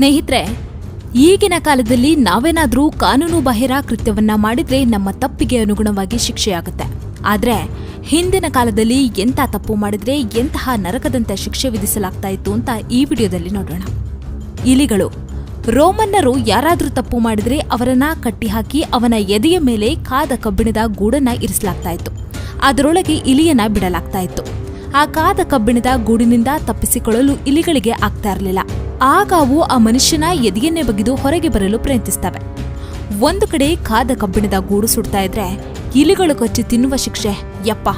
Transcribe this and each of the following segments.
ಸ್ನೇಹಿತರೆ, ಈಗಿನ ಕಾಲದಲ್ಲಿ ನಾವೇನಾದರೂ ಕಾನೂನು ಬಾಹಿರ ಕೃತ್ಯವನ್ನ ಮಾಡಿದ್ರೆ ನಮ್ಮ ತಪ್ಪಿಗೆ ಅನುಗುಣವಾಗಿ ಶಿಕ್ಷೆಯಾಗುತ್ತೆ. ಆದರೆ, ಹಿಂದಿನ ಕಾಲದಲ್ಲಿ ಎಂಥ ತಪ್ಪು ಮಾಡಿದ್ರೆ ಎಂತಹ ನರಕದಂತೆ ಶಿಕ್ಷೆ ವಿಧಿಸಲಾಗ್ತಾ ಇತ್ತು ಅಂತ ಈ ವಿಡಿಯೋದಲ್ಲಿ ನೋಡೋಣ. ಇಲಿಗಳು, ರೋಮನ್ನರು ಯಾರಾದರೂ ತಪ್ಪು ಮಾಡಿದ್ರೆ ಅವರನ್ನ ಕಟ್ಟಿಹಾಕಿ ಅವನ ಎದೆಯ ಮೇಲೆ ಕಾದ ಕಬ್ಬಿಣದ ಗೂಡನ್ನ ಇರಿಸಲಾಗ್ತಾ ಇತ್ತು. ಅದರೊಳಗೆ ಇಲಿಯನ್ನ ಬಿಡಲಾಗ್ತಾ ಇತ್ತು. ಆ ಕಾದ ಕಬ್ಬಿಣದ ಗೂಡಿನಿಂದ ತಪ್ಪಿಸಿಕೊಳ್ಳಲು ಇಲಿಗಳಿಗೆ ಆಗ್ತಾ ಇರಲಿಲ್ಲ. ಆಗ ಅವು ಆ ಮನುಷ್ಯನ ಎದೆಯನ್ನೇ ಬಗೆದು ಹೊರಗೆ ಬರಲು ಪ್ರಯತ್ನಿಸ್ತವೆ. ಒಂದು ಕಡೆ ಕಾದ ಕಬ್ಬಿಣದ ಗೂಡು ಸುಡ್ತಾ ಇದ್ರೆ ಇಲಿಗಳು ಕಚ್ಚಿ ತಿನ್ನುವ ಶಿಕ್ಷೆ, ಯಪ್ಪ,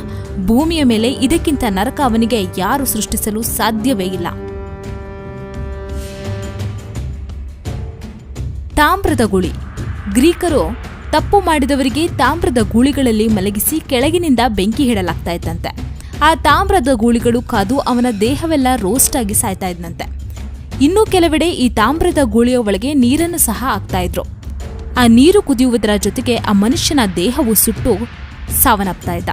ಭೂಮಿಯ ಮೇಲೆ ಇದಕ್ಕಿಂತ ನರಕ ಅವನಿಗೆ ಯಾರು ಸೃಷ್ಟಿಸಲು ಸಾಧ್ಯವೇ ಇಲ್ಲ. ತಾಮ್ರದ ಗುಳಿ. ಗ್ರೀಕರು ತಪ್ಪು ಮಾಡಿದವರಿಗೆ ತಾಮ್ರದ ಗೂಳಿಗಳಲ್ಲಿ ಮಲಗಿಸಿ ಕೆಳಗಿನಿಂದ ಬೆಂಕಿ ಹಿಡಲಾಗ್ತಾ ಇದ್ದಂತೆ. ಆ ತಾಮ್ರದ ಗೂಳಿಗಳು ಕಾದು ಅವನ ದೇಹವೆಲ್ಲ ರೋಸ್ಟ್ ಆಗಿ ಸಾಯ್ತಾ ಇದ್ನಂತೆ ಇನ್ನು ಕೆಲವೆಡೆ ಈ ತಾಮ್ರದ ಗೂಳಿಯ ಒಳಗೆ ನೀರನ್ನು ಸಹ ಹಾಕ್ತಾ ಇದ್ರು. ಆ ನೀರು ಕುದಿಯುವುದರ ಜೊತೆಗೆ ಆ ಮನುಷ್ಯನ ದೇಹವು ಸುಟ್ಟು ಸಾವನ್ನಪ್ತಾ ಇದ್ದ.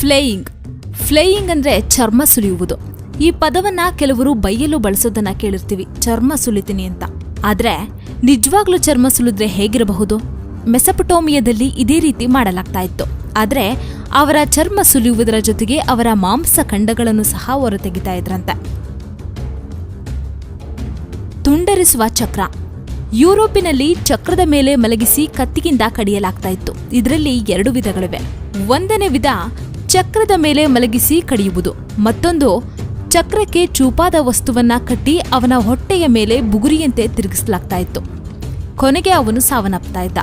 ಫ್ಲೇಯಿಂಗ್. ಫ್ಲೇಯಿಂಗ್ ಅಂದ್ರೆ ಚರ್ಮ ಸುಲಿಯುವುದು ಈ ಪದವನ್ನ ಕೆಲವರು ಬೈಯಲು ಬಳಸೋದನ್ನ ಕೇಳಿರ್ತೀವಿ, ಚರ್ಮ ಸುಲಿತೀನಿ ಅಂತ. ಆದ್ರೆ ನಿಜವಾಗ್ಲೂ ಚರ್ಮ ಸುಲಿದ್ರೆ ಹೇಗಿರಬಹುದು? ಮೆಸಪಟೋಮಿಯಾದಲ್ಲಿ ಇದೇ ರೀತಿ ಮಾಡಲಾಗ್ತಾ ಇತ್ತು. ಆದರೆ ಅವರ ಚರ್ಮ ಸುಲಿಯುವುದರ ಜೊತೆಗೆ ಅವರ ಮಾಂಸ ಖಂಡಗಳನ್ನು ಸಹ ಹೊರತೆಗಿತಾ ಇದ್ರಂತೆ. ತುಂಡರಿಸುವ ಚಕ್ರ. ಯುರೋಪಿನಲ್ಲಿ ಚಕ್ರದ ಮೇಲೆ ಮಲಗಿಸಿ ಕತ್ತಿಗಿಂದ ಕಡಿಯಲಾಗ್ತಾ ಇತ್ತು. ಇದರಲ್ಲಿ ಎರಡು ವಿಧಗಳಿವೆ. ಒಂದನೇ ವಿಧ ಚಕ್ರದ ಮೇಲೆ ಮಲಗಿಸಿ ಕಡಿಯುವುದು. ಮತ್ತೊಂದು ಚಕ್ರಕ್ಕೆ ಚೂಪಾದ ವಸ್ತುವನ್ನ ಕಟ್ಟಿ ಅವನ ಹೊಟ್ಟೆಯ ಮೇಲೆ ಬುಗುರಿಯಂತೆ ತಿರುಗಿಸಲಾಗ್ತಾ ಇತ್ತು. ಕೊನೆಗೆ ಅವನು ಸಾವನ್ನಪ್ತಾ ಇದ್ದ.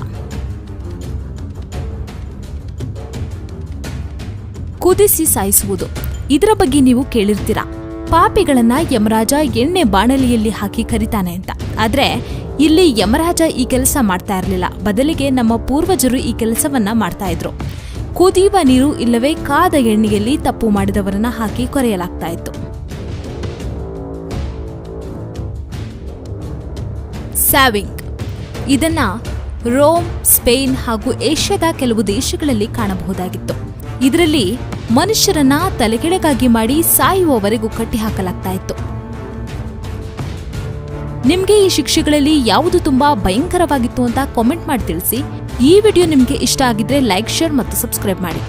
ಕುದಿಸಿ ಸಾಯಿಸುವುದು. ಇದರ ಬಗ್ಗೆ ನೀವು ಕೇಳಿರ್ತೀರಾ? ಪಾಪಿಗಳನ್ನ ಯಮರಾಜ ಎಣ್ಣೆ ಬಾಣಲಿಯಲ್ಲಿ ಹಾಕಿ ಕರಿತಾನೆ ಅಂತ. ಆದ್ರೆ, ಇಲ್ಲಿ ಯಮರಾಜ ಈ ಕೆಲಸ ಮಾಡ್ತಾ ಇರಲಿಲ್ಲ. ಬದಲಿಗೆ ನಮ್ಮ ಪೂರ್ವಜರು ಈ ಕೆಲಸವನ್ನ ಮಾಡ್ತಾ ಇದ್ರು. ಕುದಿಯುವ ನೀರು ಇಲ್ಲವೇ ಕಾದ ಎಣ್ಣೆಯಲ್ಲಿ ತಪ್ಪು ಮಾಡಿದವರನ್ನ ಹಾಕಿ ಕೊರೆಯಲಾಗ್ತಾ ಇತ್ತು. ಸ್ಯಾವಿಂಗ್. ಇದನ್ನ ರೋಮ್, ಸ್ಪೇನ್ ಹಾಗೂ ಏಷ್ಯಾದ ಕೆಲವು ದೇಶಗಳಲ್ಲಿ ಕಾಣಬಹುದಾಗಿತ್ತು. ಇದರಲ್ಲಿ ಮನುಷ್ಯರನ್ನ ತಲೆಕೆಳಗಾಗಿ ಮಾಡಿ ಸಾಯುವವರೆಗೂ ಕಟ್ಟಿಹಾಕಲಾಗ್ತಾ ಇತ್ತು ನಿಮ್ಗೆ ಈ ಶಿಕ್ಷೆಗಳಲ್ಲಿ ಯಾವುದು ತುಂಬಾ ಭಯಂಕರವಾಗಿತ್ತು ಅಂತ ಕಾಮೆಂಟ್ ಮಾಡಿ ತಿಳಿಸಿ. ಈ ವಿಡಿಯೋ ನಿಮ್ಗೆ ಇಷ್ಟ ಆಗಿದ್ರೆ ಲೈಕ್ ಶೇರ್ ಮತ್ತು ಸಬ್ಸ್ಕ್ರೈಬ್ ಮಾಡಿ.